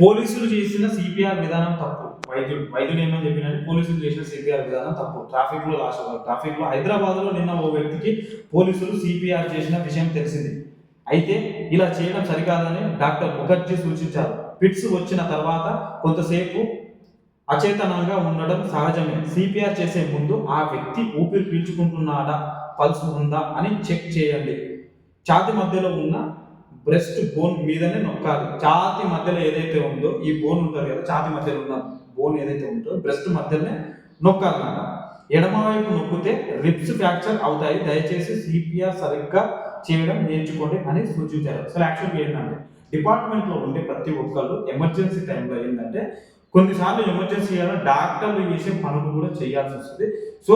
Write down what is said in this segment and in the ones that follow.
పోలీసులు చేసిన సిపిఆర్ విధానం తప్పు. వైద్యుడు వైద్యుడు ఏమని చెప్పినట్టు పోలీసులు చేసిన సిపిఆర్ విధానం తప్పు. ట్రాఫిక్లో లాస్ ట్రాఫిక్లో హైదరాబాద్లో నిన్న ఓ వ్యక్తికి పోలీసులు సిపిఆర్ చేసిన విషయం తెలిసింది. అయితే ఇలా చేయడం సరికాదని డాక్టర్ ముఖర్జీ సూచించారు. పిట్స్ వచ్చిన తర్వాత కొంతసేపు అచేతనంగా ఉండడం సహజమే. సిపిఆర్ చేసే ముందు ఆ వ్యక్తి ఊపిరి పీల్చుకుంటున్నాడా? పల్స్ ఉందా? అని చెక్ చేయండి. ఛాతి మధ్యలో ఉన్న బ్రెస్ట్ బోన్ మీదనే నొక్కాలి. ఛాతి మధ్యలో ఏదైతే ఉందో ఈ బోన్ ఉంటుంది కదా ఛాతి మధ్యలో ఉన్న బోన్ ఏదైతే ఉందో బ్రెస్ట్ మధ్యలోనే నొక్కాలన్నమాట. ఎడమవైపు నొక్కితే రిప్స్ ఫ్రాక్చర్ అవుతాయి. దయచేసి సిపిఆర్ సరిగ్గా చేయడం నేర్చుకోండి అని సూచించారు. అసలు యాక్చువల్గా ఏంటంటే డిపార్ట్మెంట్లో ఉండే ప్రతి ఒక్కళ్ళు ఎమర్జెన్సీ టైంలో ఏంటంటే కొన్నిసార్లు ఎమర్జెన్సీ చేయాలని డాక్టర్లు చేసే పనులు కూడా చేయాల్సి వస్తుంది. సో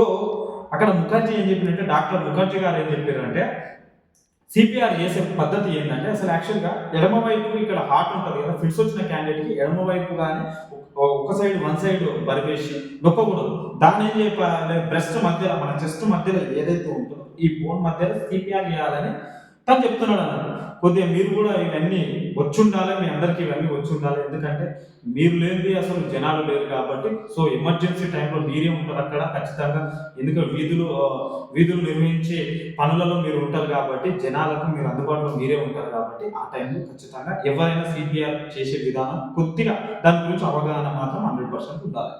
అక్కడ ముఖర్జీ ఏం చెప్పినట్టే డాక్టర్ ముఖర్జీ గారు ఏం చెప్పారంటే సిపిఆర్ చేసే పద్ధతి ఏంటంటే అసలు యాక్చువల్గా ఎడమవైపు ఇక్కడ హార్ట్ ఉంటుంది కదా ఫిట్స్ వచ్చిన క్యాండిడేట్కి ఎడమవైపు కానీ ఒక సైడ్ వన్ సైడ్ బరిపేసి నొక్కకూడదు. దాన్ని ఏం చెప్పాలి బ్రెస్ట్ మధ్యలో మన చెస్ట్ మధ్యలో ఏదైతే ఉంటుందో ఈ బోన్ మధ్యలో సిపిఆర్ చేయాలని తను చెప్తున్నాడు అన్నమాట కొద్దిగా మీరు కూడా ఇవన్నీ వచ్చి ఉండాలి మీ అందరికీ ఇవన్నీ వచ్చి ఉండాలి ఎందుకంటే మీరు లేనిది అసలు జనాలు లేరు కాబట్టి సో ఎమర్జెన్సీ టైంలో మీరే ఉంటారు అక్కడ ఖచ్చితంగా. ఎందుకంటే వీధులు వీధులు నిర్వహించే పనులలో మీరు ఉంటారు కాబట్టి జనాలకు మీరు అందుబాటులో మీరే ఉంటారు కాబట్టి ఆ టైంలో ఖచ్చితంగా ఎవరైనా సిపిఆర్ చేసే విధానం కొద్దిగా దాని గురించి అవగాహన మాత్రం హండ్రెడ్ పర్సెంట్ ఉండాలి.